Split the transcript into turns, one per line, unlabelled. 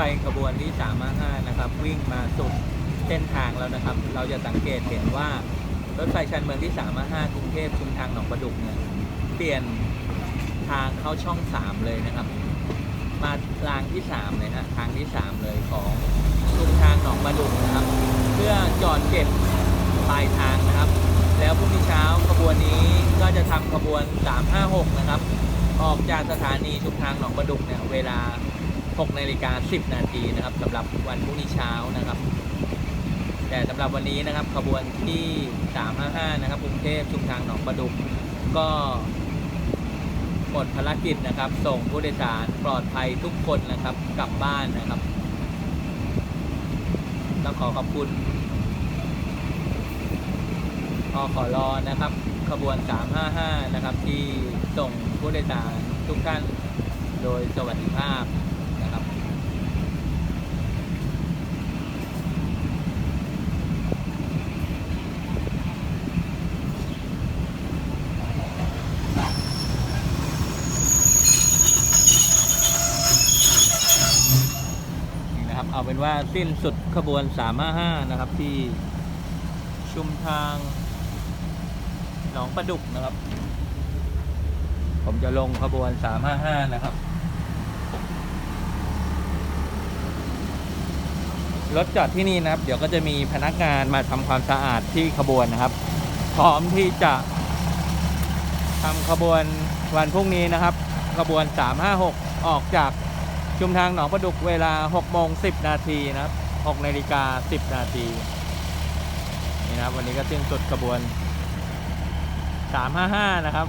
ไฟขบวนที่ 355 นะครับ วิ่งมาสุดเส้นทางแล้วนะครับ เราจะสังเกตเห็นว่ารถไฟชันเมืองที่ 355 กรุงเทพชุมทางหนองประดุกเนี่ยเปลี่ยนทางเข้าช่อง 3 เลยนะครับ มารางที่ 3 เลยฮะทางที่ 3 เลยของชุมทางหนองประดุกนะครับ เพื่อจอดเก็บปลายทางนะครับ แล้วพรุ่งนี้เช้าขบวนนี้ก็จะทำขบวน 356 นะครับ ออกจากสถานีชุมทางหนองประดุกเนี่ยเวลา 6นาฬิกา10 นาทีนะครับสำหรับวันพรุ่งนี้เช้านะครับ แต่สำหรับวันนี้นะครับขบวนที่ 355 นะครับกรุงเทพชุมทางหนองประดุกก็หมดภารกิจนะครับ ส่งผู้โดยสารปลอดภัยทุกคนนะครับกลับบ้านนะครับต้องขอขอบคุณอขอรอนะครับ ขบวน 355 นะครับ ที่ส่งผู้โดยสารทุกท่านโดยสวัสดิภาพ นะครับนี่นะครับเอาเป็นว่าสิ้นสุดขบวน 355 นะครับ ที่ชุมทางหนองประดุกนะครับ ผมจะลงขบวน 355 นะครับ รถจอดที่นี่นะครับ เดี๋ยวก็จะมีพนักงานมาทำความสะอาดที่ขบวนนะครับ พร้อมที่จะทำขบวนวันพรุ่งนี้นะครับ ขบวน 356 ออกจากชุมทางหนองประดุกเวลา6โมง10 นาทีนะครับ6นาฬิกา 10 นาทีนี่นะครับ วันนี้ก็เสิ้นสุดขบวน 355 นะครับ